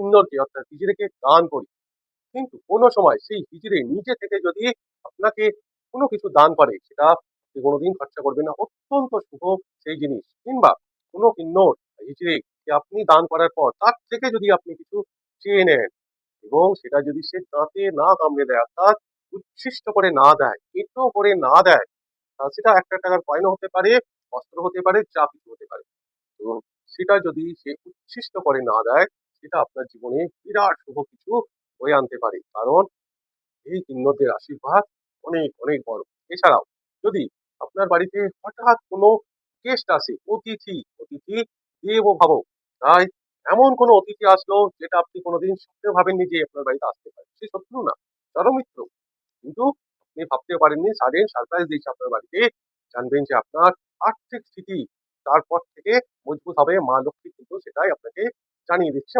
কিন্নরকে অর্থাৎ হিজড়েকে দান করি। কিন্তু কোনো সময় সেই হিজড়ে নিজে থেকে যদি আপনাকে কোনো কিছু দান করে, সেটা কোনোদিন খরচা করবেন না। অত্যন্ত শুভ সেই জিনিস। কিংবা কোনো কিন্নর হিজড়ে আপনি দান করার পর, তার থেকে যদি আপনি কিছু চেয়ে নেন এবং সেটা যদি সে দাঁতে না কামড়ে দেয়, অর্থাৎ উচ্ছিষ্ট করে না দেয় এঁটো করে না দেয় সেটা একটা টাকার কয়েনও হতে পারে, অস্ত্র হতে পারে, যা কিছু হতে পারে। এবং সেটা যদি সে উচ্ছিষ্ট করে না দেয় সেটা আপনার জীবনে বিরাট শুভ কিছু হয়ে আনতে পারে। কারণ এই কিন্নরদের আশীর্বাদ অনেক অনেক বড়। এছাড়াও যদি আপনার বাড়িতে হঠাৎ কোনো গেস্ট আসে, অতিথি অতিথি দেব ভাব তাই এমন কোনো অতিথি আসলো যেটা আপনি কোনোদিন স্বপ্নে ভাবেননি যে আপনার বাড়িতে আসতে পারে। সে শত্রু না চরমিত্র কিন্তু আপনি ভাবতে পারেননি সাডেন সারপ্রাইজ দিয়েছে আপনার বাড়িতে, জানবেন যে আপনার আর্থিক স্থিতি তারপর থেকে মজবুত হবে, মা লক্ষ্মী কিন্তু সেটাই আপনাকে জানিয়ে দিচ্ছে